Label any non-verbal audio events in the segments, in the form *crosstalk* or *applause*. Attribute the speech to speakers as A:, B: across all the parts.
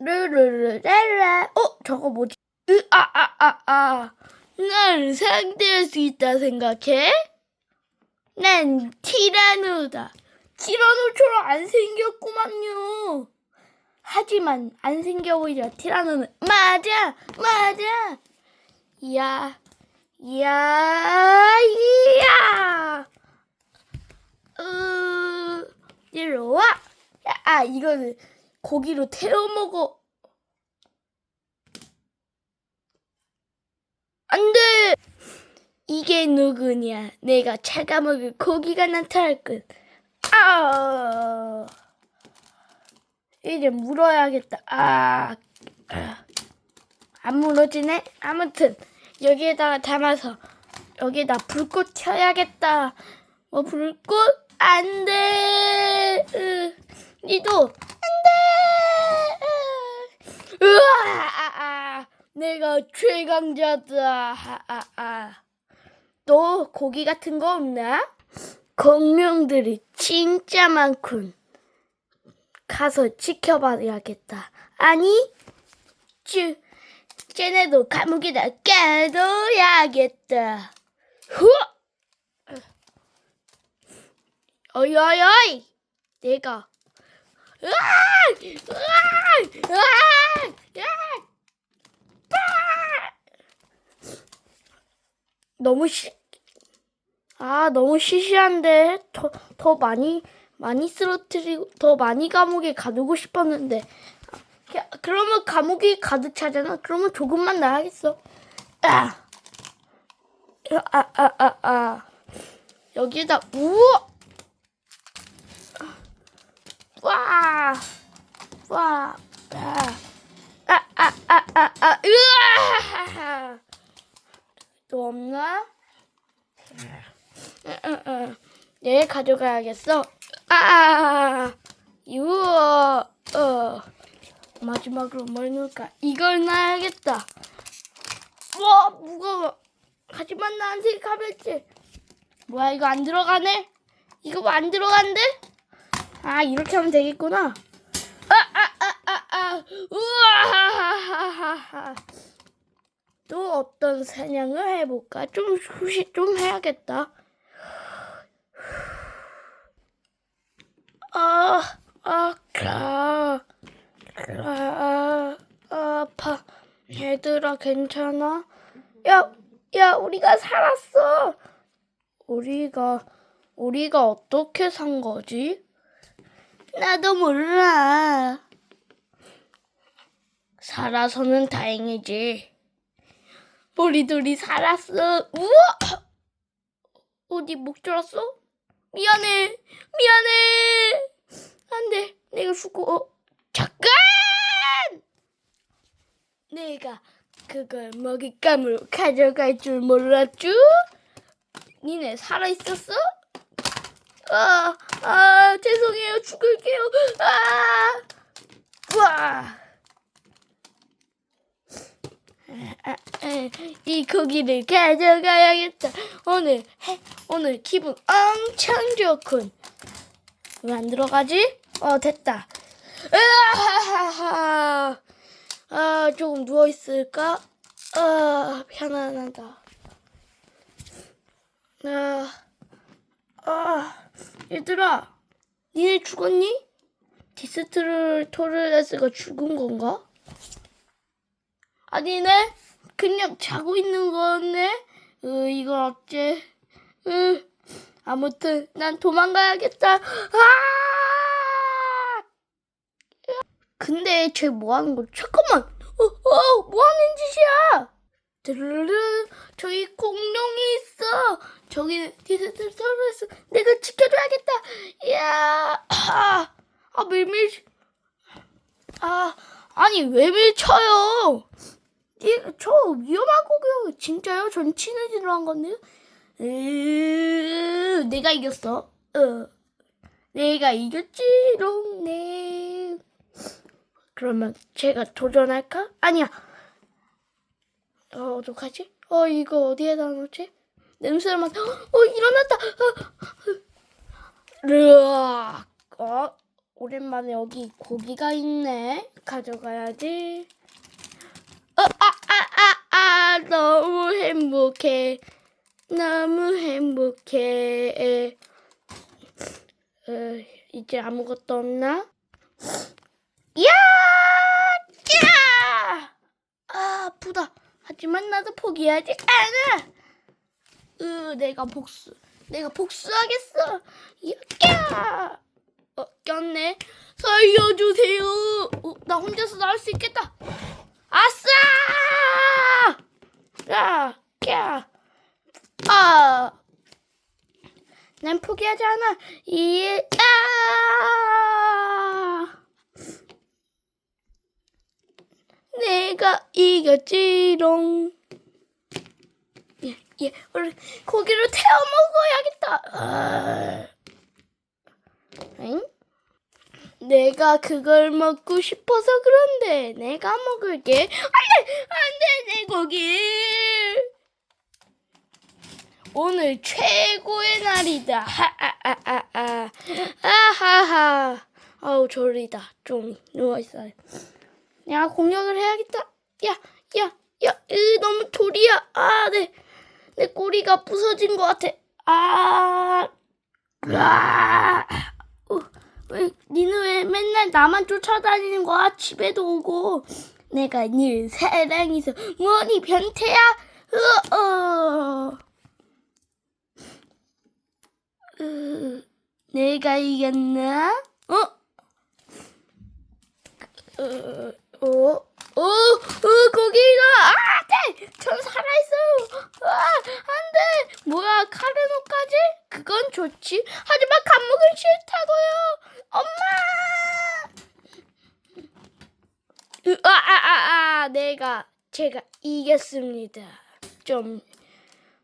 A: 르르르랄라. 어, 저거 뭐지? 으, 아, 아, 아, 아. 날 상대할 수 있다 생각해? 난 티라노다. 티라노처럼 안 생겼구만요. 하지만 안 생겨 보이자 티라노는 맞아, 맞아. 이야, 이야, 이야. 으, 이리 와. 야, 아, 이거는 고기로 태워 먹어. 안 돼! 이게 누구냐? 내가 차가먹을 고기가 나타날 것. 아! 이제 물어야겠다. 아, 아. 안 물어지네? 아무튼, 여기에다가 담아서, 여기에다 불꽃 켜야겠다. 뭐, 불꽃? 안 돼! 으, 니도, 안 돼! 으, 으아! 아, 아. 내가 최강자다. 아, 아, 아. 또 고기 같은 거 없나? 공룡들이 진짜 많군. 가서 지켜봐야겠다. 아니, 쭈, 쟤네도 감옥에다 깨둬야겠다. 후! 어이, 어이, 어이! 내가. 으아! 으아! 으아! 으아! 너무 시, 아, 너무 시시한데, 더, 더 많이, 많이 쓰러뜨리고, 더 많이 감옥에 가두고 싶었는데. 야, 그러면 감옥이 가득 차잖아? 그러면 조금만 나야겠어. 아! 아, 아, 아, 아. 여기에다, 우와! 와! 와! 아, 아, 아, 아, 아, 아, 으아! 또 없나? 응, 응, 가져가야겠어. 아, 이거, 어. 마지막으로 뭘 넣을까? 이걸 놔야겠다. 와, 무거워. 하지만 나한테 가볍지. 뭐야, 이거 안 들어가네? 이거 뭐 안 들어간대? 아, 이렇게 하면 되겠구나. 아, 아, 아! 또 어떤 사냥을 해볼까? 좀 휴식 좀 해야겠다. 아, 아, 아, 아, 아, 아파. 얘들아, 괜찮아? 야, 야, 우리가 살았어. 우리가, 우리가 어떻게 산 거지? 나도 몰라. 살아서는 다행이지. 우리들이 살았어. 우와! 어디 목 졸았어? 미안해. 미안해. 안 돼. 내가 죽고. 어, 잠깐! 내가 그걸 먹잇감으로 가져갈 줄 몰랐쥬? 니네 살아있었어? 아, 아, 죄송해요. 죽을게요. 아! 와! 아, 에, 이 고기를 가져가야겠다. 오늘 해, 오늘 기분 엄청 좋군. 왜 안 들어가지? 어 됐다. 아 조금 누워 있을까? 아 편안하다. 아, 아 얘들아, 니네 죽었니? 디스트를 토르레스가 죽은 건가? 아니네. 그냥 자고 있는 거네. 으, 이거 어째. 으, 아무튼 난 도망가야겠다. 아! 근데 쟤 뭐 하는 거? 잠깐만. 어, 어, 뭐 하는 짓이야? 드르르 저기 공룡이 있어. 저기 디스트로스 내가 지켜줘야겠다. 이야, 아, *clears throat* 아 밀밀. 아, 아니 왜 밀쳐요? 이, 저 위험하고요. 진짜요? 전 친해지러 한 건데요. 으, 내가 이겼어. 어. 내가 이겼지롱, 네. 그러면 제가 도전할까? 아니야. 어, 어떡하지? 어, 이거 어디에다 놓지? 냄새를 맡아. 어, 일어났다. 어, 으악. 어, 오랜만에 여기 고기가 있네. 가져가야지. 어, 아, 아, 아, 아, 너무 행복해. 너무 행복해. 어, 이제 아무것도 없나? 야! 야! 아, 하지만 나도 포기하지 않아. 으, 내가 복수. 내가 복수하겠어. 야! 어, 꼈네. 살려주세요. 어, 나 혼자서 나올 수 있겠다. 아싸! 야, 야, 아, 난 포기하지 않아. 이, 아, 내가 이겼지롱. 예, 예, 우리 고기를 태워 먹어야겠다. 아. 응? 내가 그걸 먹고 싶어서 그런데 내가 먹을게. 안돼, 안돼, 내 고기. 오늘 최고의 날이다. 하아아아아. 아하하. 아우 졸리다. 좀 누워 있어요. 내가 공격을 해야겠다. 야, 야, 야, 으, 너무 돌이야. 아, 네, 내 꼬리가 부서진 것 같아. 아, 아. 어, 왜 니는 왜 맨날 나만 쫓아다니는 거야? 집에도 오고 내가 니 사랑해서 뭐니 변태야? 으, 어. 으, 내가 이겼나? 어? 어, 어, 어, 어, 거기가, 아, 네! 전 살아있어요! 아, 안 돼! 뭐야, 카르노까지? 그건 좋지. 하지만 감목은 싫다고요! 엄마! 으, 아, 아, 아, 아, 내가, 제가 이겼습니다. 좀,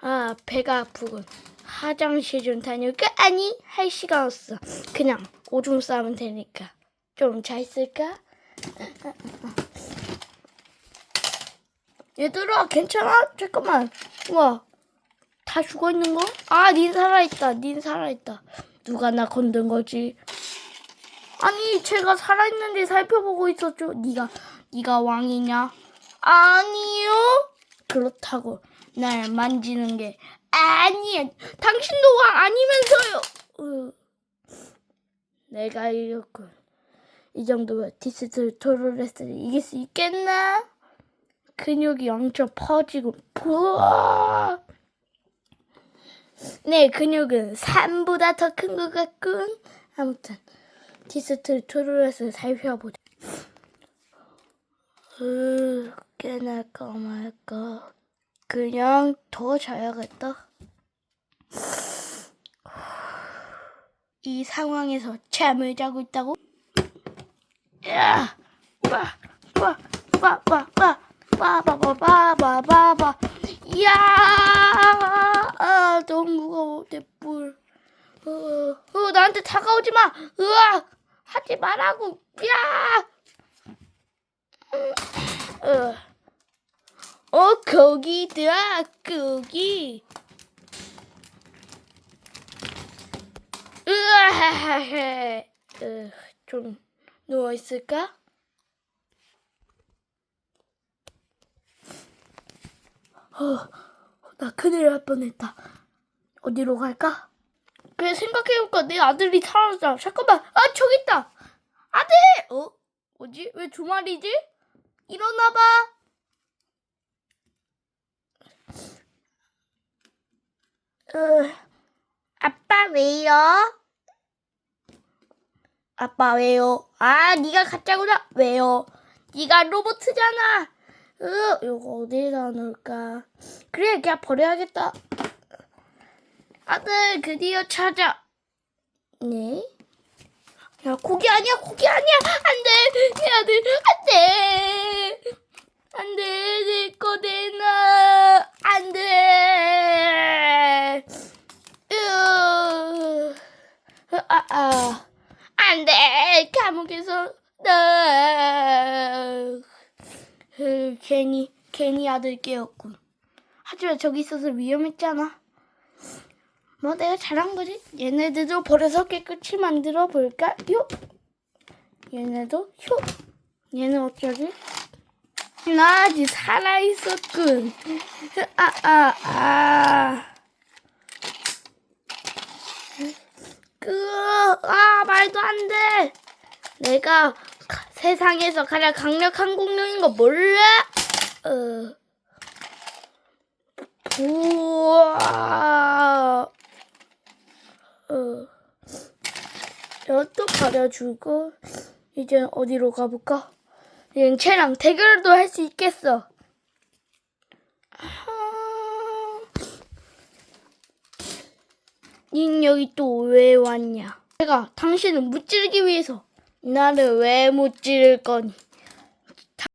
A: 아, 배가 아프군. 화장실 좀 다녀올까? 아니, 할 시간 없어. 그냥 오줌 싸면 되니까. 좀잘 있을까? 얘들아, 괜찮아? 잠깐만. 우와, 다 죽어 있는 거? 아, 닌 살아있다. 닌 살아있다. 누가 나 건든 거지? 아니, 제가 살아있는지 살펴보고 있었죠. 네가, 네가 왕이냐? 아니요. 그렇다고 날 만지는 게 아니야. 당신도 왕 아니면서요. 으, 내가 이겼군. 이 정도면 디스트 토르레스를 이길 수 있겠나? 근육이 엄청 퍼지고 부어. 내 근육은 산보다 더 큰 것 같군. 아무튼 디스트 토르레스를 살펴보자. 으, 깨날까 말까. 그냥 더 자야겠다. 이 상황에서 잠을 자고 있다고? 야, 빠, 빠, 빠, 빠, 빠, 빠, 빠, 빠, 빠, 빠, 빠, 빠. 야, 아, 너무 무거워 내 뿔. 어, 어, 나한테 다가오지 마. 으아, 하지 말라고. 야. 어. 어, 고기다, 고기. 으아하하. 으, 좀 누워 있을까? 어, 나 큰일 날 뻔했다. 어디로 갈까? 그래 생각해볼까 내 아들이 사라져. 잠깐만, 아 저기 있다. 아들! 어? 뭐지? 왜 두 마리지? 일어나봐. 으, 아빠 왜요? 아빠 왜요? 아, 네가 가짜구나. 왜요? 네가 로봇이잖아. 으, 이거 어디다 놓을까? 그래, 그냥 버려야겠다. 아들, 드디어 찾아. 네? 야, 고기 아니야, 고기 아니야. 안 돼, 내 아들, 안 돼. 안 돼, 내거 내놔. 안 돼. 으, 아, 아. 안 돼, 감옥에서, 나. 으, 괜히, 괜히 아들 깨웠군. 하지만 저기 있어서 위험했잖아. 뭐 내가 잘한 거지? 얘네들도 버려서 깨끗이 만들어 볼까 요? 얘네도 효. 얘는 어쩌지? 나 아직 살아 있었군. 아, 아, 아. 그, 아, 말도 안 돼. 내가 가- 세상에서 가장 강력한 공룡인 거 몰라? 어. 우와. 어. 이것도 버려주고, 이제 어디로 가볼까? 이젠 쟤랑 대결도 할 수 있겠어. 아. 닌 여기 또 왜 왔냐? 내가 당신을 무찌르기 위해서 나를 왜 무찌를 거니?